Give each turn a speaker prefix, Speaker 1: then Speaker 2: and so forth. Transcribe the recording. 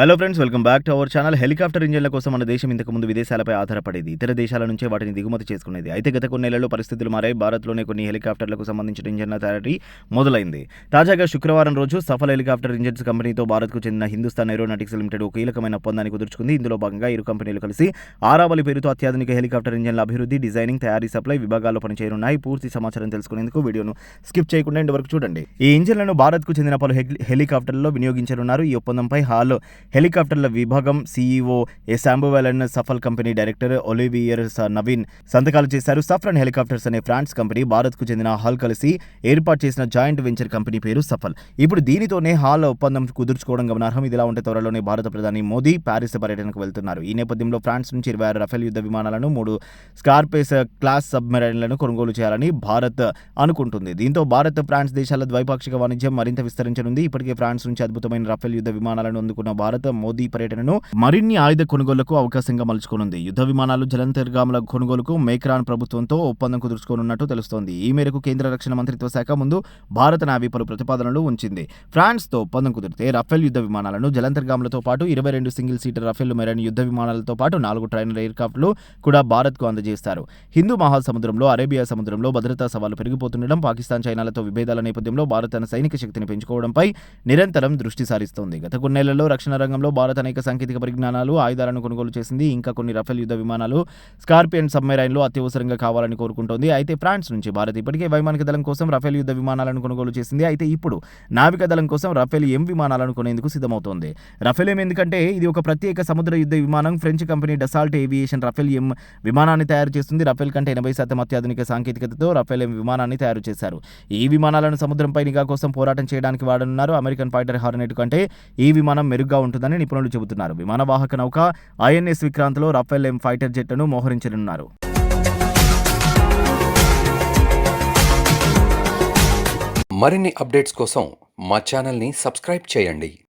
Speaker 1: Hello friends welcome back to our channel helicopter ఇంజన్ల కోసం మన దేశం ఇంతకుముందు విదేశాలపై ఆధారపడేది. ఇతర దేశాల నుంచే వాటిని దిగుమతి చేసుకునేది. అయితే గత కొన్ని నెలల్లో పరిస్థితులు మారాయి. భారత్లోనే కొన్ని హెలికాప్టర్లకు సంబంధించిన ఇంజన్ల తయారీ మొదలైంది. తాజాగా శుక్రవారం రోజు సఫల్ హెలికాప్టర్ ఇంజన్స్ కంపెనీతో భారత్కు చెందిన హిందుస్థాన్ ఏరోనాటిక్స్ లిమిటెడ్ ఒక కీలకమైన ఒప్పందాన్ని కుదుర్చుకుంది. ఇందులో భాగంగా ఇరు కంపెనీలు కలిసి ఆరావలి పేరుతో అత్యాధునిక హెలికాప్టర్ ఇంజన్ల అభివృద్ధి డిజైనింగ్ తయారీ సప్లై విభాగాల్లో పనిచేయనున్నాయి. పూర్తి సమాచారం తెలుసుకునేందుకు వీడియోను స్కిప్ చేయకుండా ఇంటి వరకు చూడండి. ఈ ఇంజన్లను భారత్కు చెందిన పలు హెలికాప్టర్లలో వినియోగించనున్నారు. ఈ ఒప్పందంపై హాల్లో హెలికాప్టర్ల విభాగం CEO A Shambuvelan Safal company director Olivier స- నవీన్ సంతకాలు చేశారు. సఫ్రన్ హెలికాప్టర్స్ అనే ఫ్రాన్స్ కంపెనీ భారత్కు చెందిన హాల్ కలిసి ఏర్పాటు చేసిన జాయింట్ వెంచర్ కంపెనీ పేరు సఫల్. ఇప్పుడు దీనితోనే హాల్ ఒప్పందం కుదుర్చుకోవడం గమనార్హం. ఇదిలా ఉంటే త్వరలోనే భారత ప్రధాని మోదీ ప్యారిస్ పర్యటనకు వెళ్తున్నారు. ఈ నేపథ్యంలో ఫ్రాన్స్ నుంచి ఇరవై ఆరు రఫేల్ యుద్ధ విమానాలను మూడు స్కార్పేస్ క్లాస్ సబ్మెరైన్లను కొనుగోలు చేయాలని భారత్ అనుకుంటుంది. దీంతో భారత్ ఫ్రాన్స్ దేశాల ద్వైపాక్షిక వాణిజ్యం మరింత విస్తరించనుంది. ఇప్పటికే ఫ్రాన్స్ నుంచి అద్భుతమైన రఫేల్ యుద్ధ విమానాలను అందుకున్న భారత్ మోదీ పర్యటనను మరిన్ని ఆయుధ కొనుగోలకు అవకాశంగా మలుచుకోనుంది. యుద్ధ విమానాలు జలంతర్గాముల కొనుగోలుకు మేక్రాన్ ప్రభుత్వంతో ఒప్పందం కుదుర్చుకోనున్నట్టు తెలుస్తోంది. ఈ మేరకు కేంద్ర రక్షణ మంత్రిత్వ శాఖ ముందు భారత నావీ పలు ప్రతిపాదనలు ఉంచింది. ఫ్రాన్స్తో ఒప్పందం కుదిరితే రఫేల్ యుద్ధ విమానాలను జలంతర్గాములతో పాటు ఇరవై రెండు సింగిల్ సీటర్ రఫేల్ మెరైన్ యుద్ధ విమానాలతో పాటు నాలుగు ట్రైనర్ ఎయిర్క్రాఫ్ట్లు కూడా భారత్కు అందజేస్తారు. హిందూ మహాసముద్రంలో అరేబియా సముద్రంలో భద్రతా సవాలు పెరిగిపోతుండడం పాకిస్తాన్ చైనాలతో విభేదాల నేపథ్యంలో భారత్ తన సైనిక శక్తిని పెంచుకోవడంపై నిరంతరం దృష్టి సారిస్తోంది. గత కొన్నేళ్ళలో రక్షణ రంగంలో భారత్ అనేక సాంకేతిక పరిజ్ఞానాలు ఆయుధాలను కొనుగోలు చేసింది. ఇంకా కొన్ని రఫేల్ యుద్ధ విమానాలు స్కార్పియన్ సబ్మెరైన్లు అత్యవసరంగా కావాలని కోరుకుంటోంది. అయితే ఫ్రాన్స్ నుంచి భారత్ ఇప్పటికే వైమానిక దళం కోసం రఫేల్ యుద్ధ విమానాలను కొనుగోలు చేసింది. అయితే ఇప్పుడు నావిక దళం కోసం రఫేల్ ఎం విమానాలను కొనేందుకు సిద్ధమవుతోంది. రఫేల్ ఎం ఎందుకంటే ఇది ఒక ప్రత్యేక సముద్ర యుద్ధ విమానం. French company Dassault aviation Rafale M విమానాన్ని తయారు చేస్తుంది. రఫేల్ కంటే ఎనభై శాతం అత్యాధునిక సాంకేతికతతో రఫేల్ ఎం విమానాన్ని తయారు చేశారు. ఈ విమానాలను సముద్రంపై నిఘా కోసం పోరాటం చేయడానికి వాడనున్నారు. అమెరికన్ ఫైటర్ హార్నెట్ కంటే ఈ విమానం మెరుగ్గా ఉంటుంది. ఉంటుందని నిపుణులు చెబుతున్నారు. విమానవాహక నౌక ఐఎన్ఎస్ విక్రాంత్లో రఫేల్ ఎం ఫైటర్ జెట్లను మోహరించనున్నారు.
Speaker 2: మరిన్ని అప్డేట్స్ కోసం మా ఛానల్ని సబ్స్క్రైబ్ చేయండి.